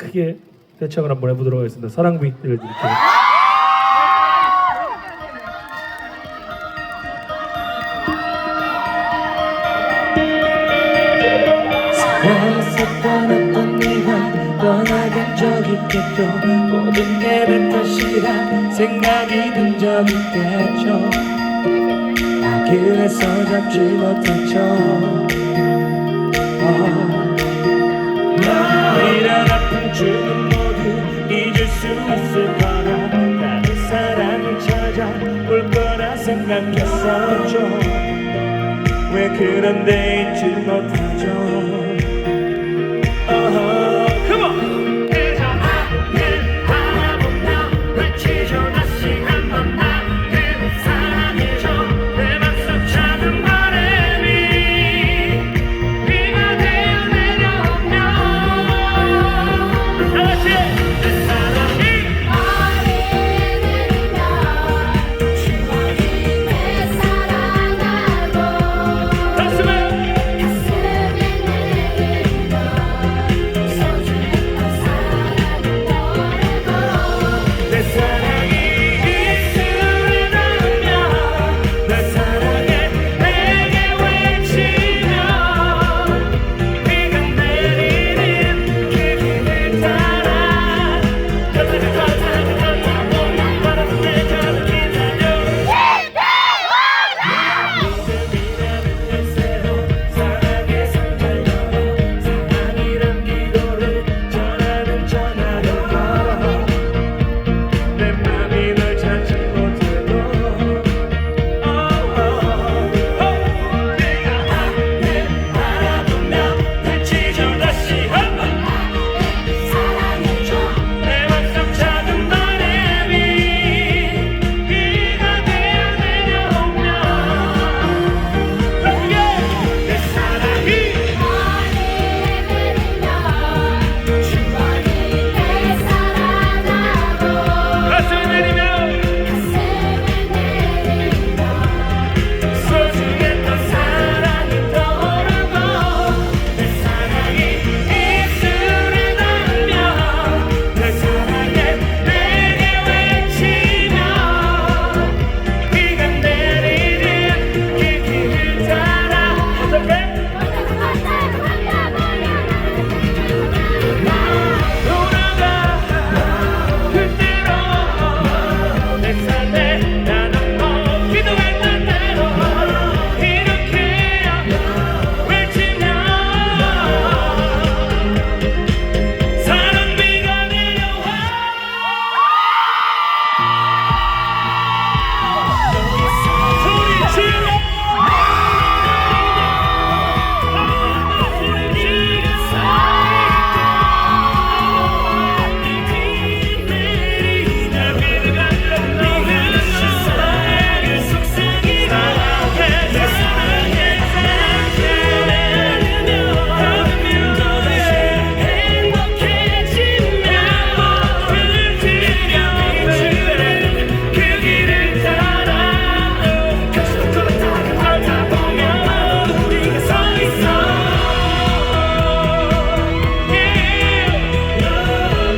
크게 대청을 한번 해보도록 하겠습니다. 사랑비 들려드릴게요. 사랑했었던 어떤 네가 떠나간 적 있겠죠 모든 게내 탓이라 생각이 든 적 있겠죠 나 그래서 잡지 못했죠 죽음 모두 잊을 수 있을 거라 다른 사랑을 찾아 올 거라 생각했었죠. 왜 그런데 잊지 못하죠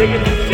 Take it.